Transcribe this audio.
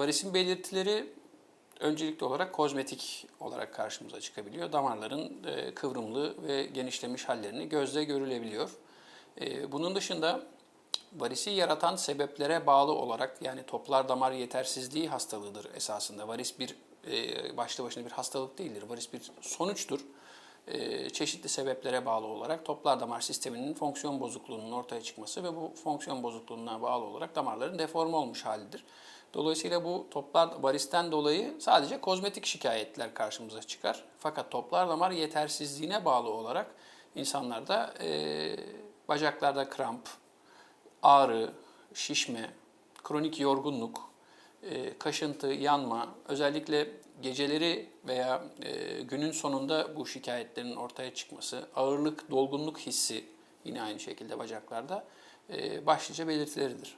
Varisin belirtileri öncelikli olarak kozmetik olarak karşımıza çıkabiliyor. Damarların e, kıvrımlı ve genişlemiş hallerini gözle görülebiliyor. E, bunun dışında varisi yaratan sebeplere bağlı olarak yani toplar damar yetersizliği hastalığıdır esasında. Varis bir e, başlı başına bir hastalık değildir. Varis bir sonuçtur. E, çeşitli sebeplere bağlı olarak toplar damar sisteminin fonksiyon bozukluğunun ortaya çıkması ve bu fonksiyon bozukluğuna bağlı olarak damarların deforme olmuş halidir. Dolayısıyla bu toplar varisten dolayı sadece kozmetik şikayetler karşımıza çıkar. Fakat toplar damar yetersizliğine bağlı olarak insanlarda e, bacaklarda kramp, ağrı, şişme, kronik yorgunluk, e, kaşıntı, yanma, özellikle geceleri veya e, günün sonunda bu şikayetlerin ortaya çıkması, ağırlık, dolgunluk hissi yine aynı şekilde bacaklarda e, başlıca belirtileridir.